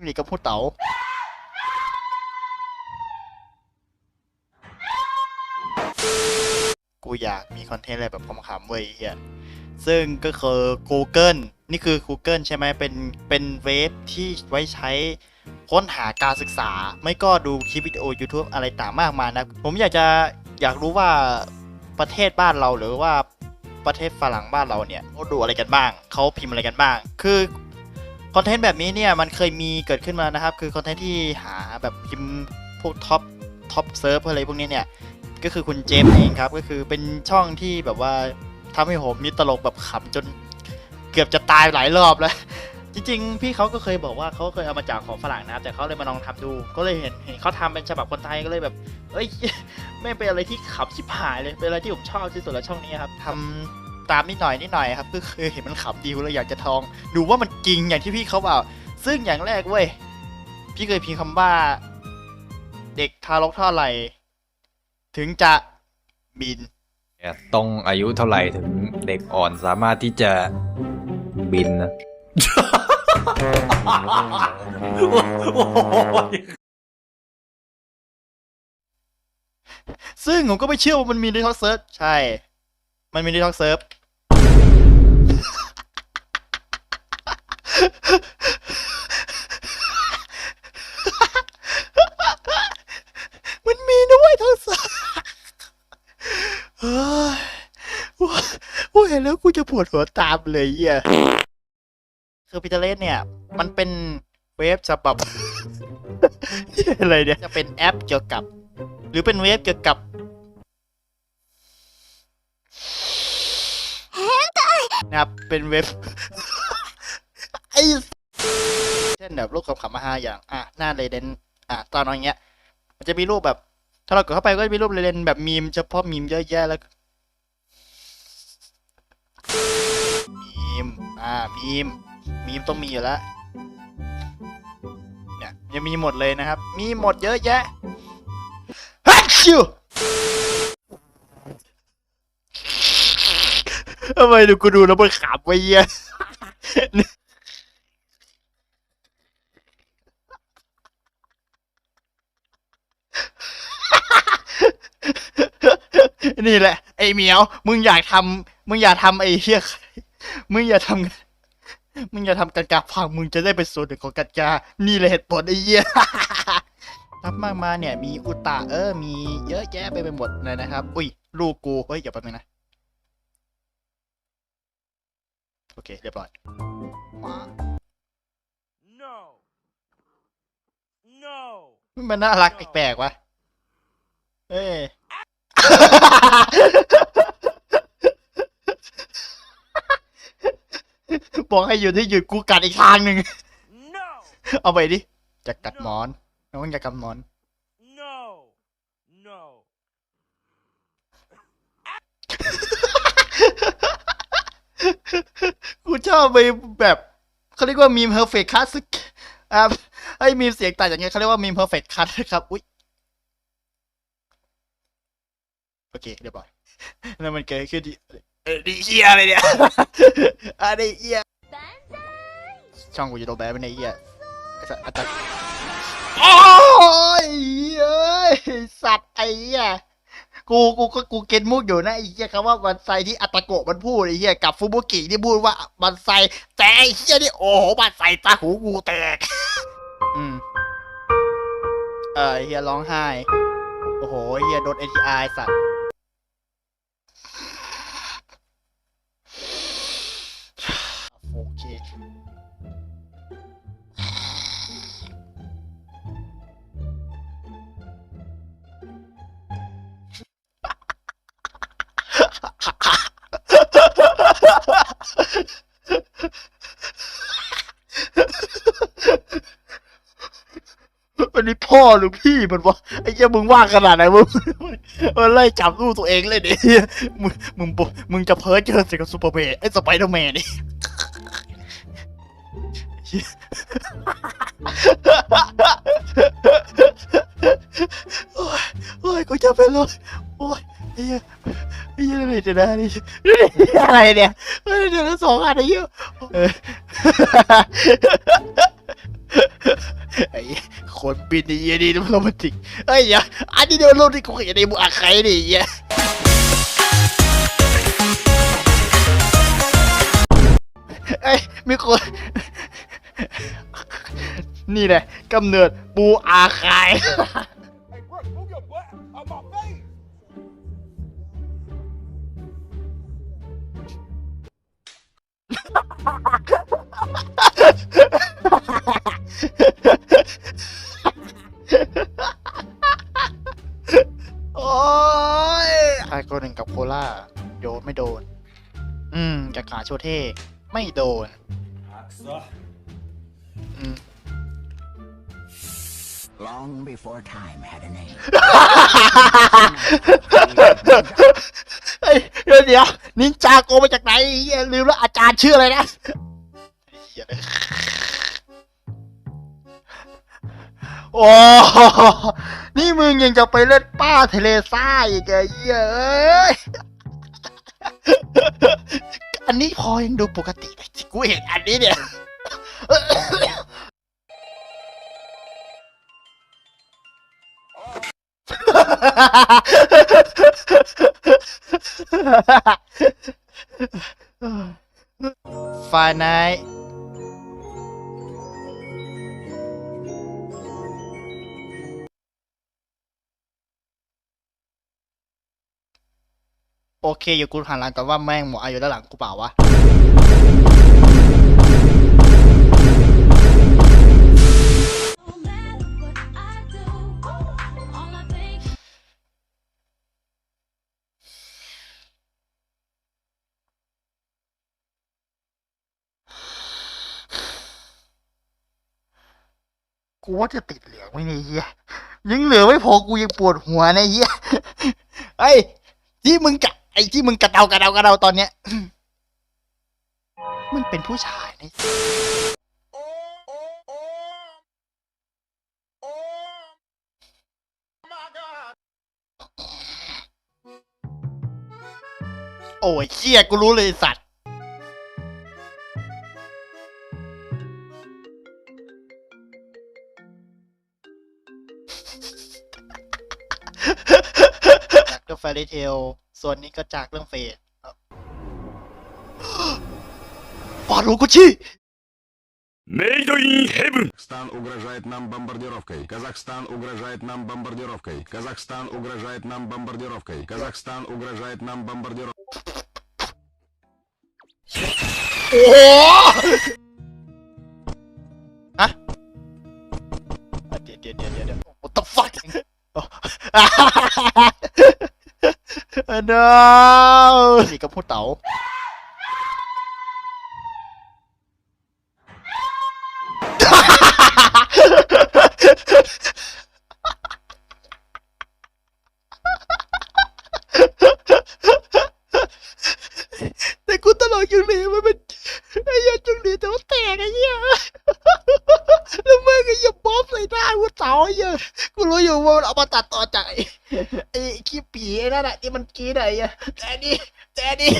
พี่หมีกับพูดเต๋ากูอยากมีคอนเทนต์อะไรแบบขำๆเว้ยอ้เฮียซึ่งก็คือ Google นี่คือ Google ใช่ไหมเป็นเป็นเว็บที่ไว้ใช้ค้นหาการศึกษา ไม่ก็ดูคลิปวิดีโอ YouTube อะไรต่างมากมายนะ ผมอยากจะอยากรู้ว่าประเทศบ้านเราหรือว่าประเทศฝรั่งบ้านเราเนี่ยเขาดูอะไรกันบ้าง เขาพิมพ์อะไรกันบ้าง คือ คอนเทนต์แบบนี้เนี่ยมันเคยมีเกิดขึ้นมานะครับ คือคอนเทนต์ที่หาแบบพิมพ์พวกท็อปท็อปเซิร์ฟอะไรพวกนี้เนี่ยก็คือคุณเจมส์เองครับก็คือเป็นช่องที่แบบว่าทำให้ผมมีตลกแบบขำจนเกือบจะตายหลายรอบแล้ว จริงๆ พี่เขาก็เคยบอกว่าเขาเคยเอามาจากของฝรั่งนะครับแต่เขาเลยมาลองทำดู ก็เลยเห็นเห็นเขาทำเป็นฉบับคนไทยก็เลยแบบเอ้ยไม่เป็นอะไรที่ขำชิบหายเลยเป็นอะไรที่ผมชอบที่สุดแล้วช่องนี้ครับทำ ตามนิดหน่อยนิดหน่อยครับก็คือเห็นมันขำดีเลยอยากจะทอง ดูว่ามันจริงอย่างที่พี่เขาบอกซึ่งอย่างแรกเว้ยพี่เคยพิมพ์คำว่า เด็กทารกเท่าไหร่ ถึงจะบินต้องอายุเท่าไหร่ถึงเด็กอ่อนสามารถที่จะบินนะซึ่งผมก็ไม่เชื่อว่ามันมีในท็อกเซิร์ฟใช่ มันมีในท็อกเซิร์ฟ มันมีด้วยท็อกเซิร์ฟเฮ้ยว่าว่าเห็นแล้วกูจะปวดหัวตามเลยเหี้ยคือพิเตเลสเนี่ย มันเป็นเว็บฉบับอะไรเนี่ย จะเป็นแอปเกี่ยวกับ หรือเป็นเว็บเกี่ยวกับนะครับเป็นเว็บ เช่นแบบรูปขำๆมาห้าอย่างอะหน้าเรเดนอะตอนอย่างเงี้ย มันจะมีรูปแบบ ถ้าเรากดเข้าไปก็จะมีรูปเรเดนแบบมีมเฉพาะมีมเยอะแยะแล้วมีมอ่ามีมมีมต้องมีอยู่แล้วเนี่ยยังมีหมดเลยนะครับ มีหมดเยอะแยะฮัชชิวทำไมดูกูดูแล้วมันขำไปเหี้ย นี่แหละ ไอ้เหมียว มึงอยากทำมึงอยากทำไอ้เหี้ยมึงอย่าทำมึงอย่าทำกันกาพังมึงจะได้เป็นส่วนหนึ่งของกันกานี่แหละเหตุผลไอ้เหี้ยทับมากมาเนี่ย มีอุตะเออ มีเยอะแยะไปไปหมดเลยนะครับ อุ้ย ลูกกูเฮ้ยอย่าแป๊บนึงนะ โอเค เรียบร้อยมา No. No. มันน่ารักแปลกๆวะเอ้ย บอกให้หยุดให้หยุดกูกัดอีกทางหนึ่ง No. เอาไปดิจะกัดหมอน น้องจะกัดหมอน No. No. กูชอบไปแบบเขาเรียกว่ามีมเพอร์เฟกต์คัสอ่าไอ้มีมเสียงต่างอย่างเงี้ยเขาเรียกว่ามีมเพอร์เฟกต์คัสครับ อุ้ย โอเคเรียบร้อยแล้วมันเกิดขึ้นที่เอ้ยดีเฮียอะไรเนี่ยอะไรเฮียช่องกูจะโดนแบนไปในเฮียไอ้สัตว์อัตตาโอ้ยเอ้ยสัตว์ไอ้เฮียกูกูก็กูเก็ตมุกอยู่นะไอ้เฮียคำว่าบันไซที่อัตตาโกะมันพูดไอ้เฮียกับฟูบุกิที่พูดว่าบันไซแต่ไอ้เฮียนี่โอ้โหบันไซตาหูกูแตกอืมเออไอ้เฮียร้องไห้ โอ้โหไอ้เฮียโดนเอทีไอสัตว์ โอเค มันนี่พ่อหรือพี่มันวะไอ้เหี้ยมึงว่างขนาดไหนมึงมันไล่จับลูกตัวเองเลยดิมึงมึงมึงจะเพ้อเจอสิกับซูเปอร์แมนไอ้สไปเดอร์แมนนี่ โอ้ยโอ้ยกูจะเป็นรถโอ้ยไอ้เหี้ยไอ้เหี้ยอะไรเดี๋ยวนะนี่อะไรเนี่ยเฮ้ยเดี๋ยวนะสองอันไอ้เหี้ยเออไอ้คนบินไอ้เหี้ยนี่มันโรแมนติกเอ้ยอย่าอันนี้เดี๋ยวโรแมนติกกูเห็นในมืออาใครดิไอ้เหี้ยเอ้มีคน นี่แหละกำเนิดปูอาคาย Hey, Brooke, move your butt out my face. โอ้ยไอโกหนึ่งกับโคล่าโดนไม่โดน อืมจากขาโชเท่ ไม่โดน Long before time had a name. เฮ้ยเดี๋ยวเดี๋ยวนินจาโกมาจากไหนเหี้ยลืมแล้วอาจารย์ชื่ออะไรนะเหี้ยโอ้นี่มึงยังจะไปเล่นป้าเทเลซ่าอีกไอ้เหี้ยเอ้ยอันนี้พอยังดูปกติแต่กูเห็นอันนี้เนี่ย ฟาไนโอเคอยู่กูหันหลังก่อนว่าแม่งหมออายุด้านหลังกูเปล่าวะ กูว่าจะติดเหลืองไม่ในยเฮียยังเหลือไม่พอกูยังปวดหัวในเฮียไอ้ที่มึงกะไอ้ที่มึงกระเดากระเดากระเดาตอนเนี้ยมันเป็นผู้ชายในะโอ้ยเชี่ยกูรู้เลยสัตว์ จากเรื่องแฟรี่เทล ส่วนนี้ก็จากเรื่องเฟดปอดรู้กูชี่ Made in heaven. Казахстан угрожает нам бомбардировкой. Казахстан угрожает нам бомбардировкой. Казахстан угрожает нам бомбардировкой. Казахстан угрожает нам бомбардировкой. โอ้โหฮะเดี๋ยวเดี๋ยวเดี๋ยวเดี๋ยวเดี๋ยว what the fuck โอ้ No นี่ก็พูดเต๋าแต่กูตลกอยู่เลยมันเป็นไอ้เหี้ยจุงดีแต่ว่าแตกไอ้เหี้ยแล้วแม่งไอ้เหี้ยบ๊อบใส่หน้ากูเต๋าไอ้เหี้ยกูรู้อยู่ว่ามันเอามาตัดต่อจากไอ้ ผีไอ้นั่นแหละที่มันกรีดอะไอ้เหี้ยแจดี้แดดดี้